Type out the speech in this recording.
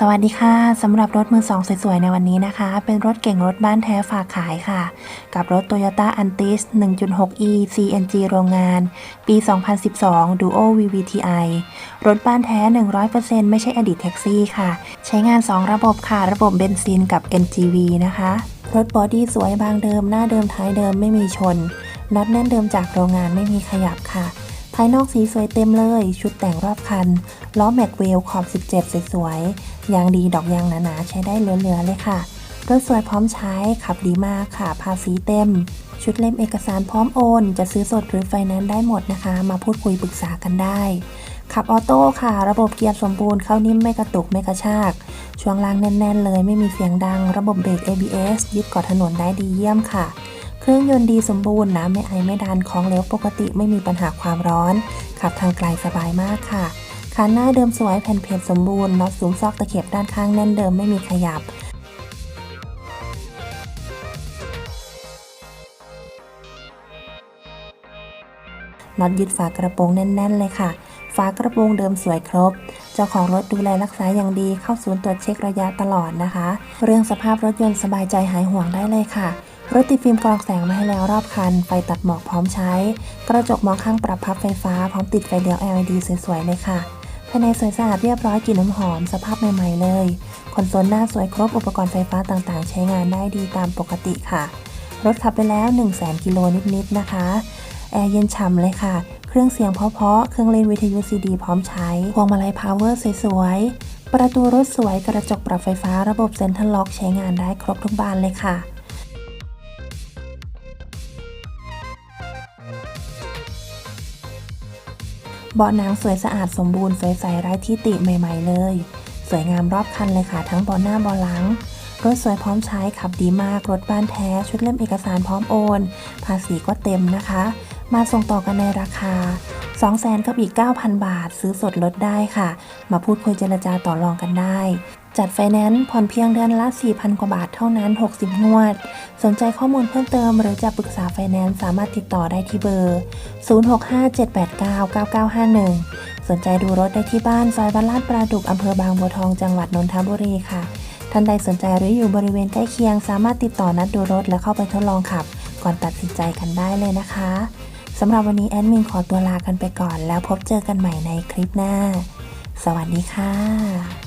สวัสดีค่ะสำหรับรถมือสองสวยๆ ในวันนี้นะคะ เป็นรถเก่งรถบ้านแท้ฝากขายค่ะ กับรถ Toyota Antis 1.6e CNG โรงงาน ปี 2012 Duo VVTi รถบ้านแท้ 100%ไม่ใช่อดีตแท็กซี่ค่ะ ใช้งาน 2 ระบบค่ะ ระบบเบนซินกับ NGV นะคะ รถบอดี้สวยบางเดิม หน้าเดิมท้ายเดิมไม่มีชนน็อตแน่นเดิมจากโรงงานไม่มีขยับค่ะ ภายนอกสีสวยเต็มเลย ชุดแต่งรอบคัน ล้อแม็กเวลขอบ 17 สวยๆ ยางดีดอกยางหนาๆ ใช้ได้เหลือๆเลยค่ะ รถสวยพร้อมใช้ ขับดีมากค่ะ ภาษีเต็ม ชุดเล่มเอกสารพร้อมโอน จะซื้อสดหรือไฟแนนซ์ได้หมดนะคะ มาพูดคุยปรึกษากันได้ ขับออโต้ค่ะ ระบบเกียร์สมบูรณ์เข้านิ่มไม่กระตุกไม่กระชาก ช่วงล่างแน่น ๆ เลย ไม่มีเสียงดัง ระบบเบรก ABS ยึดเกาะถนนได้ดีเยี่ยมค่ะ เครื่องยนต์ดีสมบูรณ์น้ำไม่ไอไม่ดันของเหลวปกติไม่มีปัญหาความร้อน ขับทางไกลสบายมากค่ะคันหน้าเดิมสวยแผ่นเพจสมบูรณ์น็อตสูงซอกตะเข็บด้านข้างแน่นเดิมไม่มีขยับน็อตยึดฝากระโปรงแน่น ๆ เลยค่ะ ฝากระโปรงเดิมสวยครบ เจ้าของรถดูแลรักษาอย่างดี เข้าศูนย์ตรวจเช็คระยะตลอดนะคะ เรื่องสภาพรถยนต์สบายใจหายห่วงได้เลยค่ะ รถติดฟิล์มกรองแสงมาให้แล้วรอบคัน ไฟตัดหมอกพร้อมใช้ กระจกมองข้างปรับพับไฟฟ้า พร้อมติดไฟเลี้ยว LED สวยๆเลยค่ะ ภายในสวยสะอาดเรียบร้อยกลิ่นน้ำหอม สภาพใหม่ๆเลยคอนโซลหน้าสวยครบอุปกรณ์ไฟฟ้าต่างๆ ใช้งานได้ดีตามปกติค่ะ รถขับไปแล้ว 1 0 0 0 0กิโลนิดๆนะคะแอร์เย็นฉ่ำเลยค่ะ เครื่องเสียงเพาะๆเครื่องเล่นวิทยุซีดี พร้อมใช้พวงมาลัยพาวเวอร์สวยๆประตูรถสวยกระจกปรับไฟฟ้าระบบเซ็นทรัลล็อกใช้งานได้ครบทุกบานเลยค่ะ เบาะหนังสวยสะอาดสมบูรณ์สวยใสไร้ที่ติใหม่ ๆ เลย สวยงามรอบคันเลยค่ะ ทั้งเบาะหน้าเบาะหลังรถสวยพร้อมใช้ขับดีมาก รถบ้านแท้ ชุดเล่มเอกสารพร้อมโอน ภาษีก็เต็มนะคะ มาส่งต่อกันในราคา 2 0 0 0 0 0กับอีก 9,000 บาท ซื้อสดลดได้ค่ะ มาพูดคุยเจรจาต่อรองกันได้ จัดไฟแนนซ์ผ่อนเพียงเดือนละ 4,000 กว่าบาทเท่านั้น 60 งวด สนใจข้อมูลเพิ่มเติมหรือจะปรึกษาไฟแนนซ์สามารถติดต่อได้ที่เบอร์ 0657899951 สนใจดูรถได้ที่บ้านซอยบ้านลาดปราดุกอำเภอบางบัวทองจังหวัดนนทบุรีค่ะ ท่านใดสนใจหรืออยู่บริเวณใกล้เคียง สามารถติดต่อนัดดูรถและเข้าไปทดลองขับ ก่อนตัดสินใจกันได้เลยนะคะสำหรับวันนี้แอดมินขอตัวลากันไปก่อน แล้วพบเจอกันใหม่ในคลิปหน้า สวัสดีค่ะ